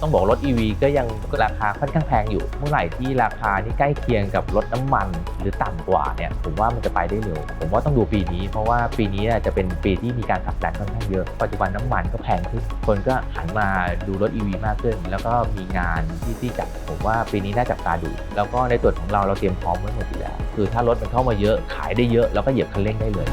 ต้องบอกรถ EV ก็ยังราคาค่อนข้างแพงอยู่ เมื่อไหร่ที่ราคานี่ใกล้เคียงกับรถน้ำมัน หรือต่ำกว่าเนี่ยผมว่ามันจะไปได้เร็วผมว่าต้องดูปีนี้ เพราะว่าปีนี้จะเป็นปีที่มีการผลักดันค่อนข้างเยอะปัจจุบันน้ำมันก็แพงขึ้นคนก็หันมาดูรถ EV มากขึ้น แล้วก็มีงานที่ที่จัดผมว่าปีนี้น่าจับตาดู แล้วก็ในส่วนของเราเราเตรียมพร้อมไว้หมดอยู่แล้วคือถ้ารถมันเข้ามาเยอะขายได้เยอะ แล้วก็เหยียบคันเร่งได้เลย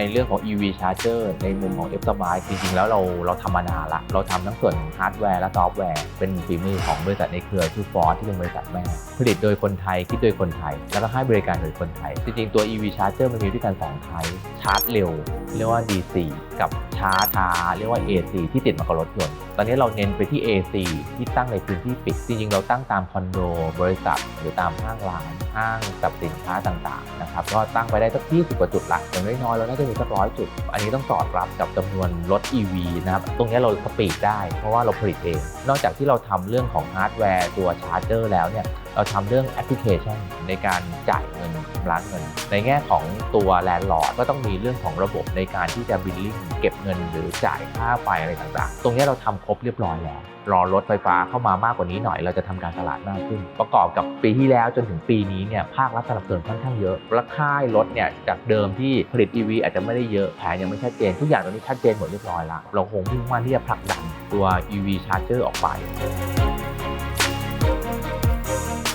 ในเรื่องของ EV Charger ในมุมของ F Smart จริงๆ แล้วเราเราทำมานานละ เราทำทั้งส่วนของฮาร์ดแวร์และซอฟต์แวร์ เป็นฝีมือของบริษัทในเครือชื่อฟอร์ที่เป็นบริษัทแม่ ผลิตโดยคนไทย คิดโดยคนไทย แล้วก็ให้บริการโดยคนไทย จริงๆ ตัว EV Charger มันมีด้วยกัน2ไทป์ชาร์จเร็ว เรียกว่า DC กับ ชาร์จาเรียกว่า AC ที่ติดมากับรถยนต์ ตอนนี้เราเน้นไปที่ AC ที่ตั้งในพื้นที่ปิด จริงๆ เราตั้งตามคอนโด บริษัท หรือตามห้างร้าน ห้างกับสินค้าต่างๆ นะครับ ก็ตั้งไปได้สัก20กว่าจุดหลักอย่างน้อยๆเราน่าจะมีสักร้อยจุด อันนี้ต้องสอดรับกับจำนวนรถ EV นะครับ ตรงนี้เราสปีดได้ เพราะว่าเราผลิตเอง นอกจากที่เราทำเรื่องของฮาร์ดแวร์ตัวชาร์จเจอร์แล้วเนี่ย เราทำเรื่องแอปพลิเคชัน ในการจ่ายเงินชำระเงิน ในแง่ของตัวแลนด์ลอร์ดก็ต้องมีเรื่องของระบบในการที่จะบิลลิ่งเก็บเงินหรือจ่ายค่าไฟอะไรต่างๆ ตรงนี้เราทำครบเรียบร้อยแล้ว รอรถไฟฟ้าเข้ามามากกว่านี้หน่อย เราจะทำการตลาดมากขึ้น ประกอบกับปีที่แล้วจนถึงปีนี้เนี่ยภาครัฐสนับสนุนค่อนข้างเยอะและค่ายรถเนี่ยจากเดิมที่ผลิต EV อาจจะไม่ได้เยอะแผนยังไม่ชัดเจน ทุกอย่างตอนนี้ชัดเจนหมดเรียบร้อยละเราคงมุ่งมั่นที่จะผลักดันตัว EV Charger ออกไป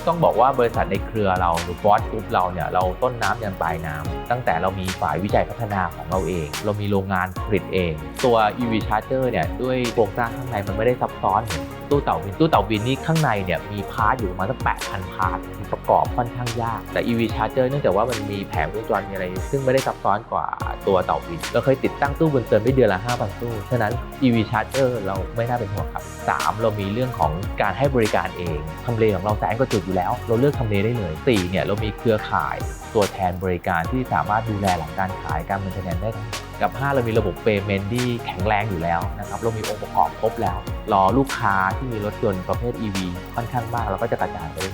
ต้องบอกว่าบริษัทในเครือเราหรือฟอสกรุ๊ปเราเนี่ยเราต้นน้ำยันปลายน้ำตั้งแต่เรามีฝ่ายวิจัยพัฒนาของเราเอง เรามีโรงงานผลิตเอง ตัว EV Charger เนี่ยด้วยโครงสร้างข้างในมันไม่ได้ซับซ้อนเหมือน ตู้เต่าบินตู้เต่าบินนี่ข้างในเนี่ยมีพาร์ทอยู่ประมาณสัก8,000พาร์ทประกอบค่อนข้างยาก แต่ EV Charger เนื่องจากว่ามันมีแผงวงจรมีอะไร ซึ่งไม่ได้ซับซ้อนกว่าตัวเต่าบิน เราเคยติดตั้งตู้บนเติมได้เดือนละ5,000ตู้ ฉะนั้น EV Charger เราไม่น่าเป็นห่วงครับ3เรามีเรื่องของการให้บริการเองทำเลของเราแสนกว่าจุดอยู่แล้ว เราเลือกทำเลได้เลย4เนี่ยเรามีเครือข่ายตัวแทนบริการที่สามารถดูแลหลังการขายการมันเทนแนนได้ทั้ง กับ 5 เรามีระบบเ a y m e n t ที่แข็งแรงอยู่แล้วนะครับเรามีองค์ประกอบครบแล้ว รอลูกค้าที่มีรถยนต์ประเภท EV ค่อนข้างมากเราก็จะกระจายไปได้